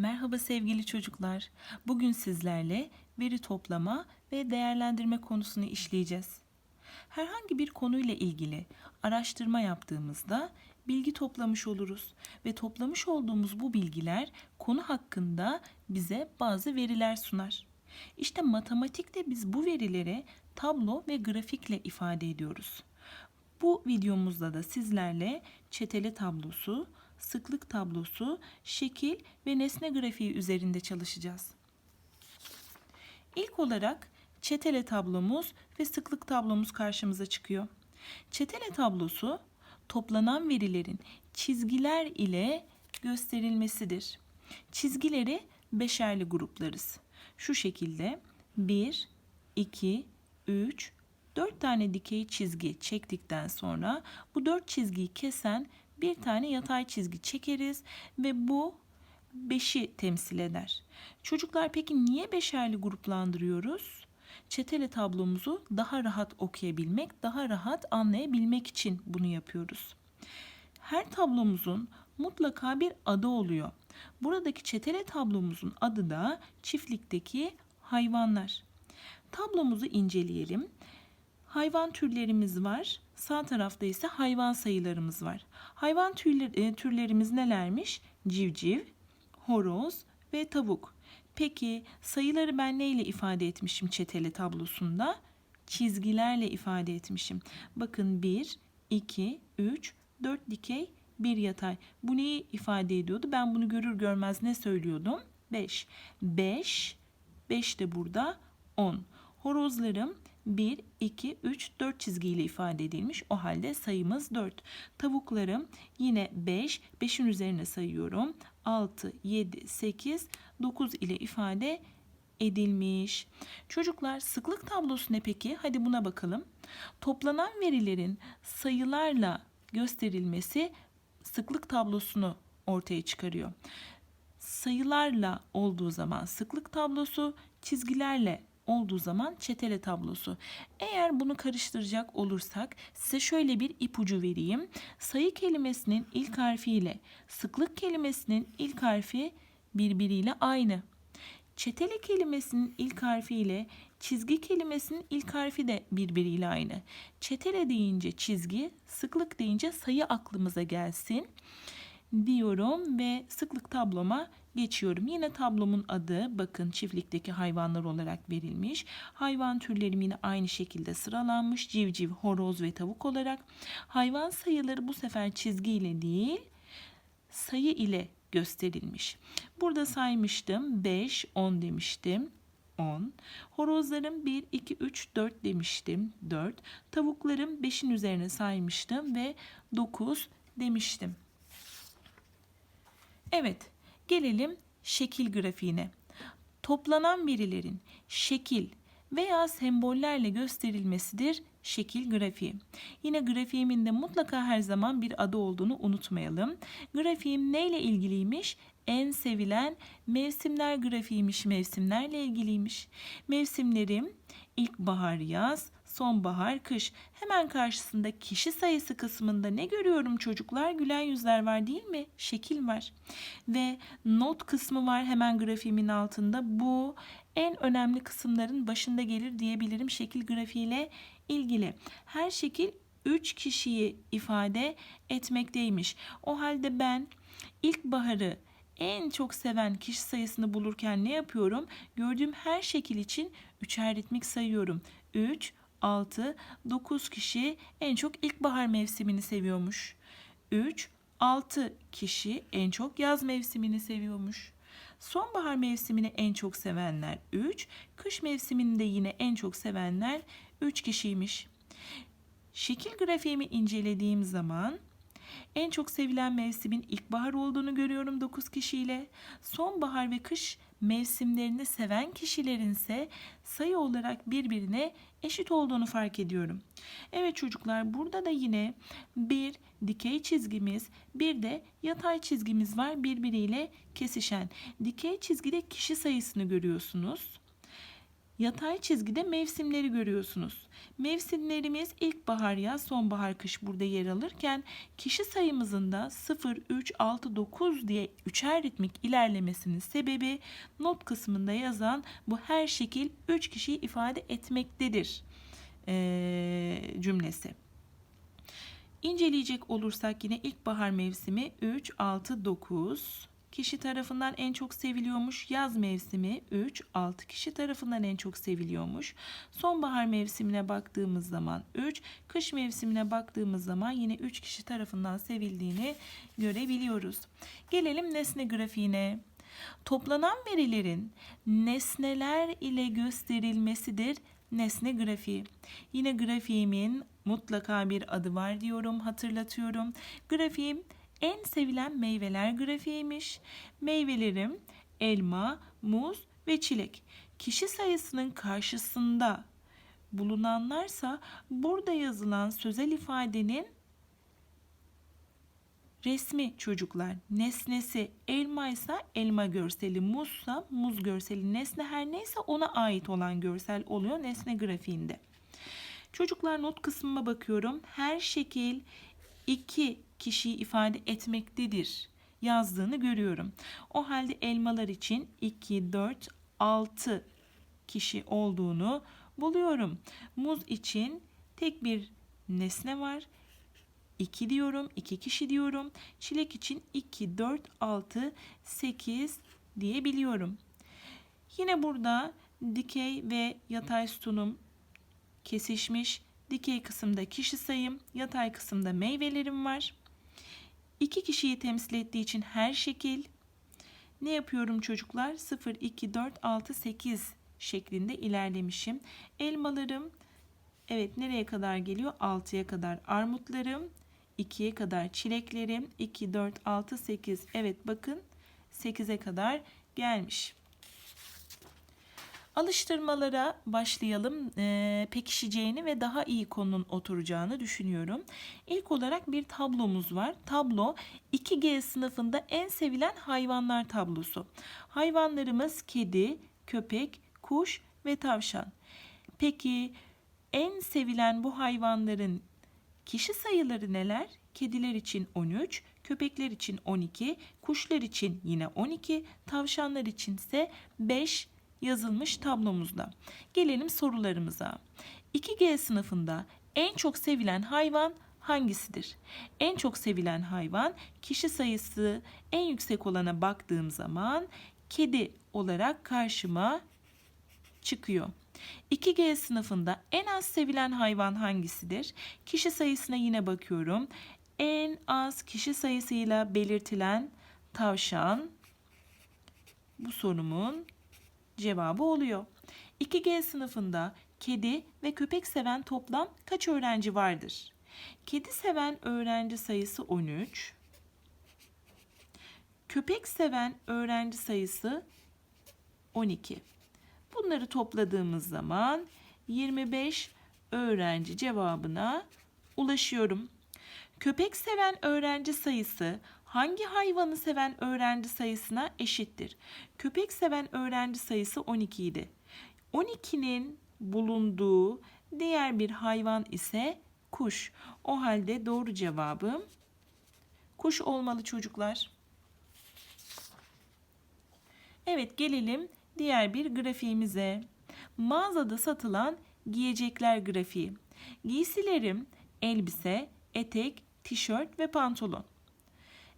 Merhaba sevgili çocuklar. Bugün sizlerle veri toplama ve değerlendirme konusunu işleyeceğiz. Herhangi bir konuyla ilgili araştırma yaptığımızda bilgi toplamış oluruz ve toplamış olduğumuz bu bilgiler konu hakkında bize bazı veriler sunar. İşte matematikte biz bu verileri tablo ve grafikle ifade ediyoruz. Bu videomuzda da sizlerle çetele tablosu, sıklık tablosu, şekil ve nesne grafiği üzerinde çalışacağız. İlk olarak çetele tablomuz ve sıklık tablomuz karşımıza çıkıyor. Çetele tablosu toplanan verilerin çizgiler ile gösterilmesidir. Çizgileri beşerli gruplarız. Şu şekilde 1, 2, 3, 4 tane dikey çizgi çektikten sonra bu 4 çizgiyi kesen bir tane yatay çizgi çekeriz ve bu 5'i temsil eder. Çocuklar peki niye beşerli gruplandırıyoruz? Çetele tablomuzu daha rahat okuyabilmek, daha rahat anlayabilmek için bunu yapıyoruz. Her tablomuzun mutlaka bir adı oluyor. Buradaki çetele tablomuzun adı da çiftlikteki hayvanlar. Tablomuzu inceleyelim. Hayvan türlerimiz var. Sağ tarafta ise hayvan sayılarımız var. Hayvan e, türlerimiz nelermiş? Civciv, horoz ve tavuk. Peki sayıları ben neyle ifade etmişim çeteli tablosunda? Çizgilerle ifade etmişim. Bakın 1, 2, 3, 4 dikey, 1 yatay. Bu neyi ifade ediyordu? Ben bunu görür görmez ne söylüyordum? 5. 5, 5 de burada 10. Horozlarım 1, 2, 3, 4 çizgiyle ifade edilmiş. O halde sayımız 4. Tavuklarım yine 5, 5'in üzerine sayıyorum. 6, 7, 8, 9 ile ifade edilmiş. Çocuklar sıklık tablosu ne peki? Hadi buna bakalım. Toplanan verilerin sayılarla gösterilmesi sıklık tablosunu ortaya çıkarıyor. Sayılarla olduğu zaman sıklık tablosu, çizgilerle olduğu zaman çetele tablosu. Eğer bunu karıştıracak olursak size şöyle bir ipucu vereyim. Sayı kelimesinin ilk harfi ile sıklık kelimesinin ilk harfi birbiriyle aynı. Çetele kelimesinin ilk harfi ile çizgi kelimesinin ilk harfi de birbiriyle aynı. Çetele deyince çizgi, sıklık deyince sayı aklımıza gelsin diyorum ve sıklık tabloma geçiyorum. Yine tablomun adı bakın çiftlikteki hayvanlar olarak verilmiş. Hayvan türlerim yine aynı şekilde sıralanmış. Civciv, horoz ve tavuk olarak. Hayvan sayıları bu sefer çizgi ile değil sayı ile gösterilmiş. Burada saymıştım 5, 10 demiştim. 10. Horozlarım 1, 2, 3, 4 demiştim. 4. Tavuklarım 5'in üzerine saymıştım ve 9 demiştim. Evet, gelelim şekil grafiğine. Toplanan verilerin şekil veya sembollerle gösterilmesidir şekil grafiği. Yine grafiğimin de mutlaka her zaman bir adı olduğunu unutmayalım. Grafiğim neyle ilgiliymiş? En sevilen mevsimler grafiğiymiş, mevsimlerle ilgiliymiş. Mevsimlerim ilkbahar, yaz, sonbahar, kış. Hemen karşısında kişi sayısı kısmında ne görüyorum çocuklar? Gülen yüzler var değil mi? Şekil var. Ve not kısmı var hemen grafiğimin altında. Bu en önemli kısımların başında gelir diyebilirim şekil grafiğiyle ilgili. Her şekil 3 kişiyi ifade etmekteymiş. O halde ben ilkbaharı en çok seven kişi sayısını bulurken ne yapıyorum? Gördüğüm her şekil için üçer ritmik sayıyorum. 3, 6, 9 kişi en çok ilkbahar mevsimini seviyormuş. 3, 6 kişi en çok yaz mevsimini seviyormuş. Sonbahar mevsimini en çok sevenler 3, kış mevsimini de yine en çok sevenler 3 kişiymiş. Şekil grafiğimi incelediğim zaman en çok sevilen mevsimin ilkbahar olduğunu görüyorum 9 kişiyle. Sonbahar ve kış mevsimlerini seven kişilerin ise sayı olarak birbirine eşit olduğunu fark ediyorum. Evet çocuklar burada da yine bir dikey çizgimiz bir de yatay çizgimiz var birbiriyle kesişen. Dikey çizgide kişi sayısını görüyorsunuz. Yatay çizgide mevsimleri görüyorsunuz. Mevsimlerimiz ilkbahar, yaz, sonbahar, kış burada yer alırken kişi sayımızın da 0, 3, 6, 9 diye üçer ritmik ilerlemesinin sebebi not kısmında yazan bu her şekil 3 kişiyi ifade etmektedir ee, cümlesi. İnceleyecek olursak yine ilkbahar mevsimi 3, 6, 9 kişi tarafından en çok seviliyormuş. Yaz mevsimi 3, 6 kişi tarafından en çok seviliyormuş. Sonbahar mevsimine baktığımız zaman 3, kış mevsimine baktığımız zaman yine 3 kişi tarafından sevildiğini görebiliyoruz. Gelelim nesne grafiğine. Toplanan verilerin nesneler ile gösterilmesidir nesne grafiği. Yine grafiğimin mutlaka bir adı var diyorum, hatırlatıyorum. Grafiğim en sevilen meyveler grafiğiymiş. Meyvelerim elma, muz ve çilek. Kişi sayısının karşısında bulunanlarsa burada yazılan sözel ifadenin resmi çocuklar. Nesnesi elma ise elma görseli, muzsa muz görseli, nesne her neyse ona ait olan görsel oluyor nesne grafiğinde. Çocuklar not kısmına bakıyorum. Her şekil iki kişiyi ifade etmektedir yazdığını görüyorum. O halde elmalar için 2, 4, 6 kişi olduğunu buluyorum. Muz için tek bir nesne var. 2 diyorum, 2 kişi diyorum. Çilek için 2, 4, 6, 8 diyebiliyorum. Yine burada dikey ve yatay sütunum kesişmiş. Dikey kısımda kişi sayım, yatay kısımda meyvelerim var. İki kişiyi temsil ettiği için her şekil ne yapıyorum çocuklar? 0, 2, 4, 6, 8 şeklinde ilerlemişim. Elmalarım evet nereye kadar geliyor? 6'ya kadar. Armutlarım 2'ye kadar. Çileklerim 2, 4, 6, 8. Evet bakın 8'e kadar gelmiş. Alıştırmalara başlayalım. E, pekişeceğini ve daha iyi konunun oturacağını düşünüyorum. İlk olarak bir tablomuz var. Tablo 2G sınıfında en sevilen hayvanlar tablosu. Hayvanlarımız kedi, köpek, kuş ve tavşan. Peki en sevilen bu hayvanların kişi sayıları neler? Kediler için 13, köpekler için 12, kuşlar için yine 12, tavşanlar için ise 5 yazılmış tablomuzda. Gelelim sorularımıza. 2G sınıfında en çok sevilen hayvan hangisidir? En çok sevilen hayvan kişi sayısı en yüksek olana baktığım zaman kedi olarak karşıma çıkıyor. 2G sınıfında en az sevilen hayvan hangisidir? Kişi sayısına yine bakıyorum. En az kişi sayısıyla belirtilen tavşan bu sorumun cevabı oluyor. 2G sınıfında kedi ve köpek seven toplam kaç öğrenci vardır? Kedi seven öğrenci sayısı 13. Köpek seven öğrenci sayısı 12. Bunları topladığımız zaman 25 öğrenci cevabına ulaşıyorum. Köpek seven öğrenci sayısı hangi hayvanı seven öğrenci sayısına eşittir? Köpek seven öğrenci sayısı 12 idi. 12'nin bulunduğu diğer bir hayvan ise kuş. O halde doğru cevabım kuş olmalı çocuklar. Evet gelelim diğer bir grafiğimize. Mağazada satılan giyecekler grafiği. Giysilerim elbise, etek, tişört ve pantolon.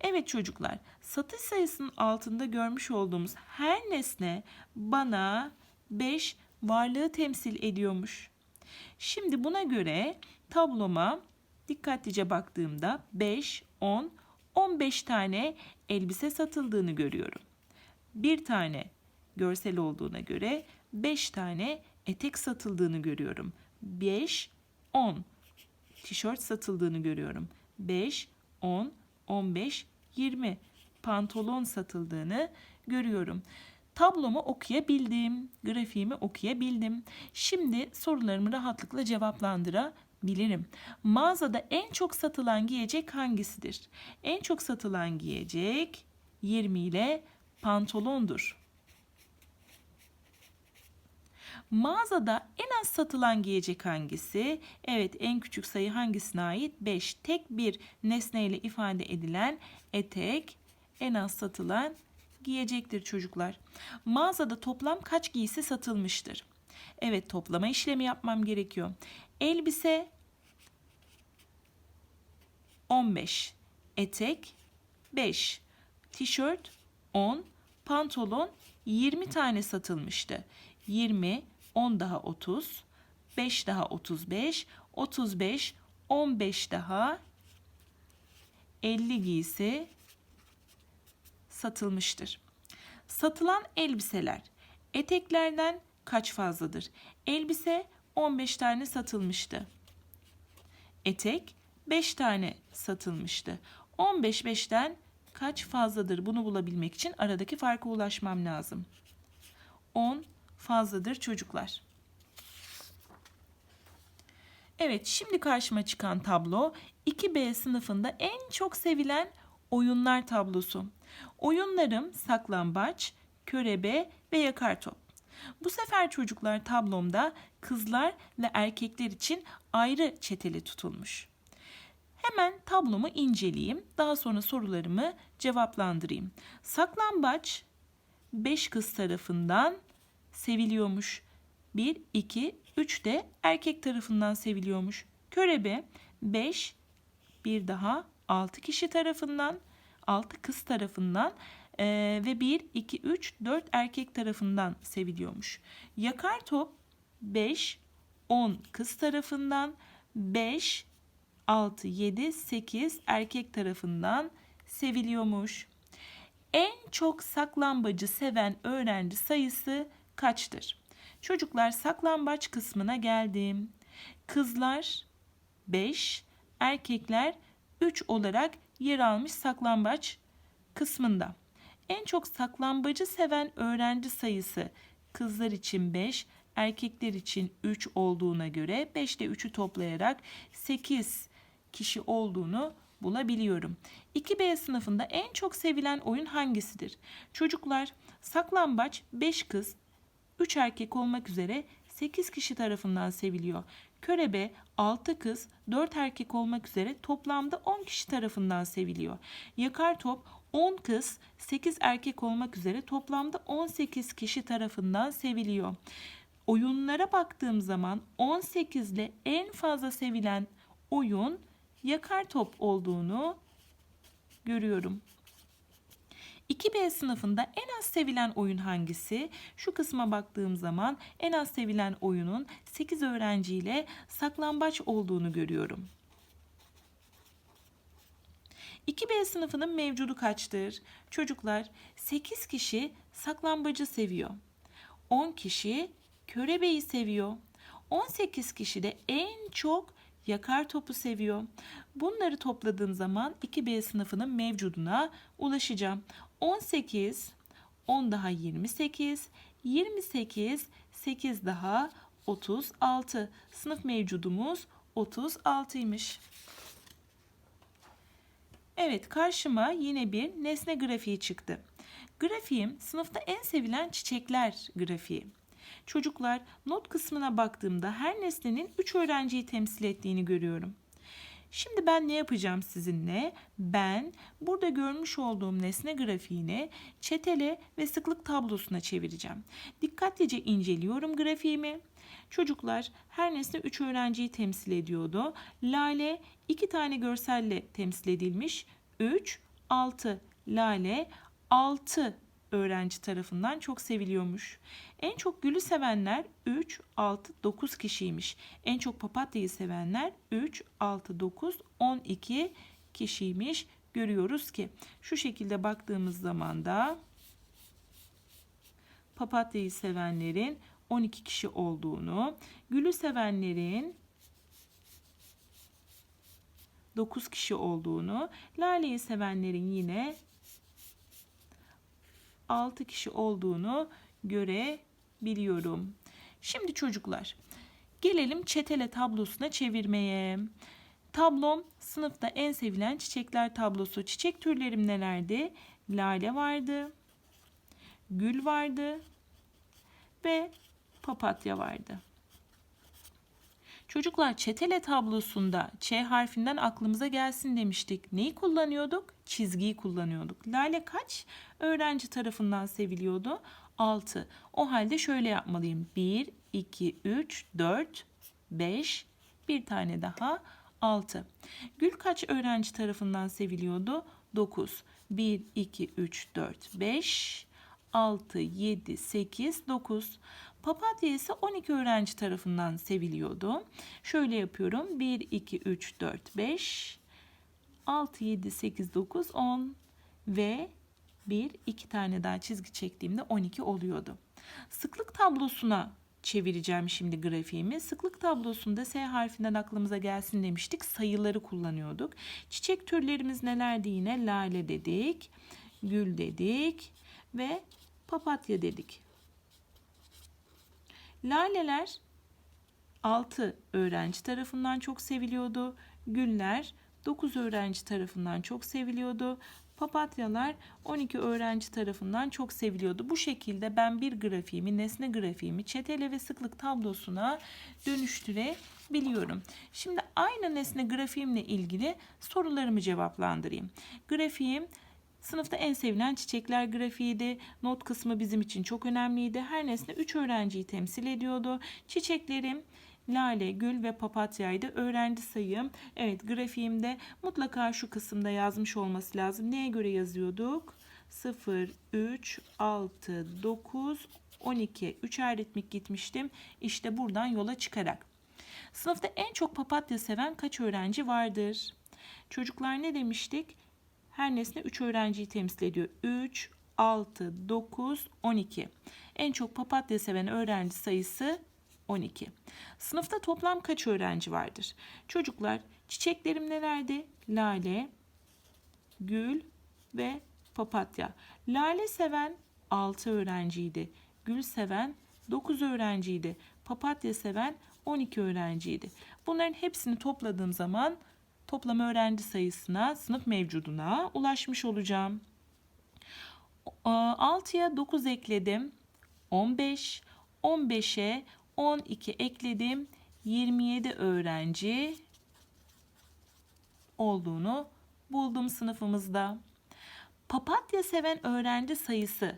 Evet çocuklar, satış sayısının altında görmüş olduğumuz her nesne bana 5 varlığı temsil ediyormuş. Şimdi buna göre tabloma dikkatlice baktığımda 5, 10, 15 tane elbise satıldığını görüyorum. Bir tane görsel olduğuna göre 5 tane etek satıldığını görüyorum. 5, 10 tişört satıldığını görüyorum. 5, 10, 15, 20 pantolon satıldığını görüyorum. Tablomu okuyabildim, grafiğimi okuyabildim. Şimdi sorularımı rahatlıkla cevaplandırabilirim. Mağazada en çok satılan giyecek hangisidir? En çok satılan giyecek 20 ile pantolondur. Mağazada en az satılan giyecek hangisi? Evet en küçük sayı hangisine ait? 5. Tek bir nesneyle ifade edilen etek en az satılan giyecektir çocuklar. Mağazada toplam kaç giysi satılmıştır? Evet toplama işlemi yapmam gerekiyor. Elbise 15, etek 5, tişört 10, pantolon 20 tane satılmıştı. 20, 10 daha 30, 5 daha 35, 35, 15 daha 50 giysi satılmıştır. Satılan elbiseler eteklerden kaç fazladır? Elbise 15 tane satılmıştı. Etek 5 tane satılmıştı. 15 5'ten kaç fazladır? Bunu bulabilmek için aradaki farka ulaşmam lazım. 10 fazladır çocuklar. Evet, şimdi karşıma çıkan tablo 2B sınıfında en çok sevilen oyunlar tablosu. Oyunlarım saklambaç, körebe ve yakar top. Bu sefer çocuklar tablomda kızlar ve erkekler için ayrı çeteli tutulmuş. Hemen tablomu inceleyeyim. Daha sonra sorularımı cevaplandırayım. Saklambaç 5 kız tarafından seviliyormuş. 1, 2, 3 de erkek tarafından seviliyormuş. Körebe 5, bir daha 6 kişi tarafından, 6 kız tarafından eee, ve 1, 2, 3, 4 erkek tarafından seviliyormuş. Yakar top 5, 10 kız tarafından, 5, 6, 7, 8 erkek tarafından seviliyormuş. En çok saklambacı seven öğrenci sayısı kaçtır? Çocuklar saklambaç kısmına geldim. Kızlar 5, erkekler 3 olarak yer almış saklambaç kısmında. En çok saklambacı seven öğrenci sayısı kızlar için 5, erkekler için 3 olduğuna göre 5 ile 3'ü toplayarak 8 kişi olduğunu bulabiliyorum. 2B sınıfında en çok sevilen oyun hangisidir? Çocuklar saklambaç 5 kız 3 erkek olmak üzere 8 kişi tarafından seviliyor. Körebe 6 kız 4 erkek olmak üzere toplamda 10 kişi tarafından seviliyor. Yakar top 10 kız 8 erkek olmak üzere toplamda 18 kişi tarafından seviliyor. Oyunlara baktığım zaman 18 ile en fazla sevilen oyun yakar top olduğunu görüyorum. 2B sınıfında en az sevilen oyun hangisi? Şu kısma baktığım zaman en az sevilen oyunun 8 öğrenciyle saklambaç olduğunu görüyorum. 2B sınıfının mevcudu kaçtır? Çocuklar 8 kişi saklambacı seviyor. 10 kişi körebeyi seviyor. 18 kişi de en çok yakar topu seviyor. Bunları topladığım zaman 2B sınıfının mevcuduna ulaşacağım. 18, 10 daha 28, 28, 8 daha 36. Sınıf mevcudumuz 36'ymış. Evet karşıma yine bir nesne grafiği çıktı. Grafiğim sınıfta en sevilen çiçekler grafiği. Çocuklar not kısmına baktığımda her nesnenin 3 öğrenciyi temsil ettiğini görüyorum. Şimdi ben ne yapacağım sizinle? Ben burada görmüş olduğum nesne grafiğini çetele ve sıklık tablosuna çevireceğim. Dikkatlice inceliyorum grafiğimi. Çocuklar her nesne 3 öğrenciyi temsil ediyordu. Lale 2 tane görselle temsil edilmiş. 3, 6. Lale 6 öğrenci tarafından çok seviliyormuş. En çok gülü sevenler 3, 6, 9 kişiymiş. En çok papatyayı sevenler 3, 6, 9, 12 kişiymiş. Görüyoruz ki şu şekilde baktığımız zaman da papatyayı sevenlerin 12 kişi olduğunu, gülü sevenlerin 9 kişi olduğunu, laleyi sevenlerin yine 6 kişi olduğunu görebiliyorum. Şimdi çocuklar gelelim çetele tablosuna çevirmeye. Tablom sınıfta en sevilen çiçekler tablosu. Çiçek türlerim nelerdi? Lale vardı, gül vardı ve papatya vardı. Çocuklar çetele tablosunda Ç harfinden aklımıza gelsin demiştik. Neyi kullanıyorduk? Çizgiyi kullanıyorduk. Lale kaç öğrenci tarafından seviliyordu? 6. O halde şöyle yapmalıyım. 1, 2, 3, 4, 5, bir tane daha 6. Gül kaç öğrenci tarafından seviliyordu? 9. 1, 2, 3, 4, 5, 6, 7, 8, 9. Papatya ise 12 öğrenci tarafından seviliyordu. Şöyle yapıyorum. 1, 2, 3, 4, 5, 6, 7, 8, 9, 10 ve bir iki tane daha çizgi çektiğimde 12 oluyordu. Sıklık tablosuna çevireceğim şimdi grafiğimi. Sıklık tablosunda S harfinden aklımıza gelsin demiştik. Sayıları kullanıyorduk. Çiçek türlerimiz nelerdi yine? Lale dedik, gül dedik ve papatya dedik. Laleler 6 öğrenci tarafından çok seviliyordu. Güller 9 öğrenci tarafından çok seviliyordu. Papatyalar 12 öğrenci tarafından çok seviliyordu. Bu şekilde ben bir grafiğimi, nesne grafiğimi çetele ve sıklık tablosuna dönüştürebiliyorum. Şimdi aynı nesne grafiğimle ilgili sorularımı cevaplandırayım. Grafiğim Sınıfta en sevilen çiçekler grafiğiydi. Not kısmı bizim için çok önemliydi. Her nesne 3 öğrenciyi temsil ediyordu. Çiçeklerim lale, gül ve papatyaydı. Öğrenci sayım. Evet grafiğimde mutlaka şu kısımda yazmış olması lazım. Neye göre yazıyorduk? 0, 3, 6, 9, 12. 3'er ritmik gitmiştim. İşte buradan yola çıkarak. Sınıfta en çok papatya seven kaç öğrenci vardır? Çocuklar ne demiştik? Her nesne 3 öğrenciyi temsil ediyor. 3, 6, 9, 12. En çok papatya seven öğrenci sayısı 12. Sınıfta toplam kaç öğrenci vardır? Çocuklar çiçeklerim nelerdi? Lale, gül ve papatya. Lale seven 6 öğrenciydi. Gül seven 9 öğrenciydi. Papatya seven 12 öğrenciydi. Bunların hepsini topladığım zaman toplam öğrenci sayısına, sınıf mevcuduna ulaşmış olacağım. 6'ya 9 ekledim. 15. 15'e 12 ekledim. 27 öğrenci olduğunu buldum sınıfımızda. Papatya seven öğrenci sayısı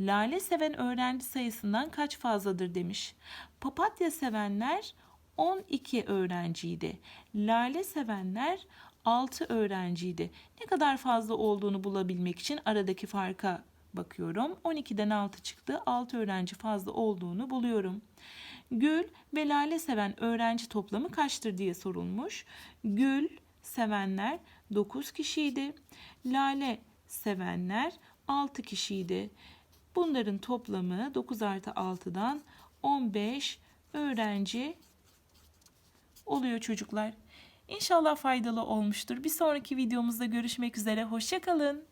lale seven öğrenci sayısından kaç fazladır demiş. Papatya sevenler 12 öğrenciydi. Lale sevenler 6 öğrenciydi. Ne kadar fazla olduğunu bulabilmek için aradaki farka bakıyorum. 12'den 6 çıktı. 6 öğrenci fazla olduğunu buluyorum. Gül ve lale seven öğrenci toplamı kaçtır diye sorulmuş. Gül sevenler 9 kişiydi. Lale sevenler 6 kişiydi. Bunların toplamı 9 artı 6'dan 15 öğrenci oluyor çocuklar. İnşallah faydalı olmuştur. Bir sonraki videomuzda görüşmek üzere. Hoşçakalın.